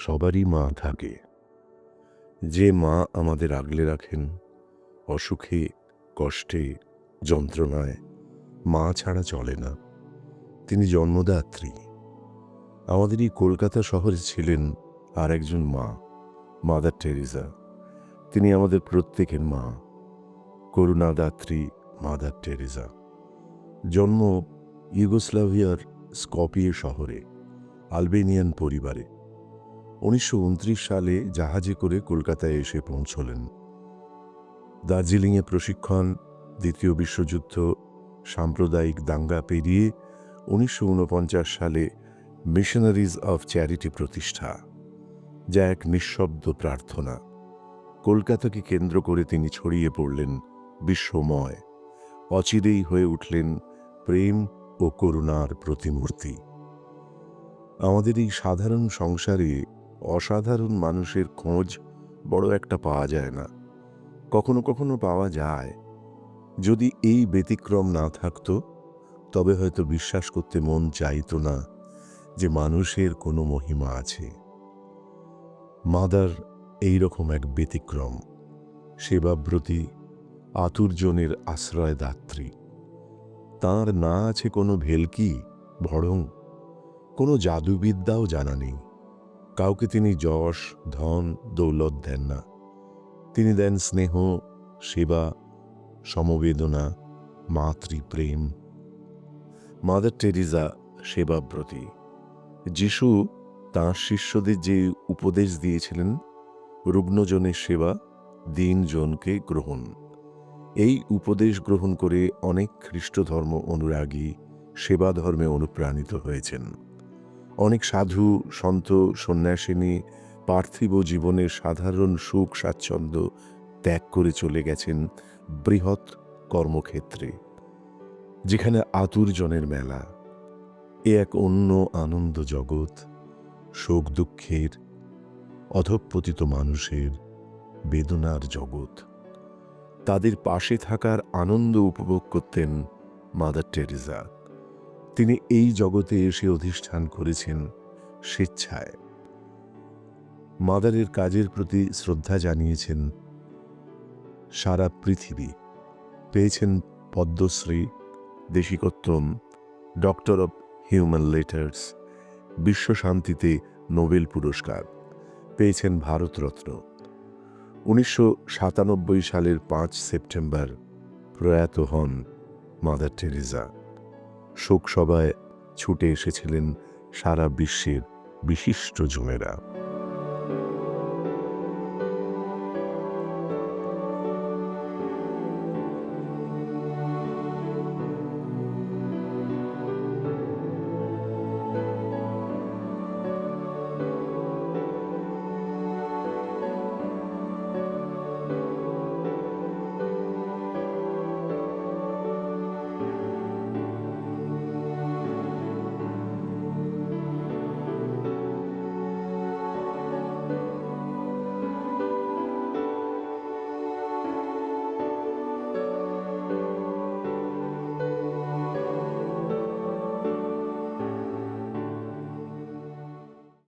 সবারই মা থাকে। যে মা আমাদের আগলে রাখেন, অসুখে, কষ্টে, যন্ত্রণায়, মা ছাড়া চলে না। তিনি জন্মদাত্রী। আমাদের এই কলকাতা শহরে ছিলেন আর একজন মা, মাদার টেরিজা তিনি আমাদের প্রত্যেকের মা, করুণাদাত্রী মাদার টেরিজা জন্ম ইউগোস্লাভিয়ার স্কপিয়ে শহরে, আলবেনিয়ান পরিবারে। উনিশশো উনত্রিশ সালে জাহাজে করে কলকাতায় এসে পৌঁছলেন। দার্জিলিংয়ে প্রশিক্ষণ, দ্বিতীয় বিশ্বযুদ্ধ, সাম্প্রদায়িক দাঙ্গা পেরিয়ে উনিশশো সালে মিশনারিজ অফ চ্যারিটি প্রতিষ্ঠা, যা এক নিঃশব্দ প্রার্থনা। কলকাতাকে কেন্দ্র করে তিনি ছড়িয়ে পড়লেন বিশ্বময় অচিরেই হয়ে উঠলেন প্রেম ও করুণার প্রতিমূর্তি। আমাদের এই সাধারণ সংসারে অসাধারণ মানুষের খোঁজ বড় একটা পাওয়া যায় না। কখনো কখনো পাওয়া যায়। যদি এই ব্যতিক্রম না থাকতো, তবে হয়তো বিশ্বাস করতে মন চাইতো না যে মানুষের কোনো মহিমা আছে। মাদার এই রকম এক ব্যতিক্রম, সেবাব্রতী আতুরজনের আশ্রয়দাত্রী। তাঁর না আছে কোনো ভেলকি ভড়ং কোনো জাদুবিদ্যাও জানা নেই। কাউকে তিনি যশ, ধন, দৌলত দেন না। তিনি দেন স্নেহ, সেবা, সমবেদনা, মাতৃপ্রেম। মাদার টেরিজা সেবাব্রতী, যিশু তাঁর শিষ্যদের যে উপদেশ দিয়েছিলেন, রুগ্নজনের সেবা, দিনজনকে গ্রহণ। এই উপদেশ গ্রহণ করে অনেক খ্রিস্ট ধর্ম অনুরাগী সেবা ধর্মে অনুপ্রাণিত হয়েছেন। অনেক সাধু, সন্ত, সন্ন্যাসিনী, পার্থিব জীবনের সাধারণ সুখ স্বাচ্ছন্দ্য ত্যাগ করে চলে গেছেন বৃহৎ কর্মক্ষেত্রে, যেখানে আতুরজনের মেলা। এ এক অন্য আনন্দ জগৎ, শোক দুঃখের, অধঃপতিত মানুষের বেদনার জগৎ। তাদের পাশে থাকার আনন্দ উপভোগ করতেন মাদার টেরিজা তিনি এই জগতে এসে অধিষ্ঠান করেছেন স্বেচ্ছায়। মাদারের কাজের প্রতি শ্রদ্ধা জানিয়েছেন সারা পৃথিবী। পেয়েছেন Padmashri, Deshikottam, doctor of human letters, বিশ্ব শান্তিতে নোবেল পুরস্কার, পেয়েছেন ভারতরত্ন। উনিশশো সাতানব্বই সালের পাঁচ সেপ্টেম্বর প্রয়াত হন মাদার টেরিজা শোকসভায় ছুটে এসেছিলেন সারা বিশ্বের বিশিষ্ট জমেরা।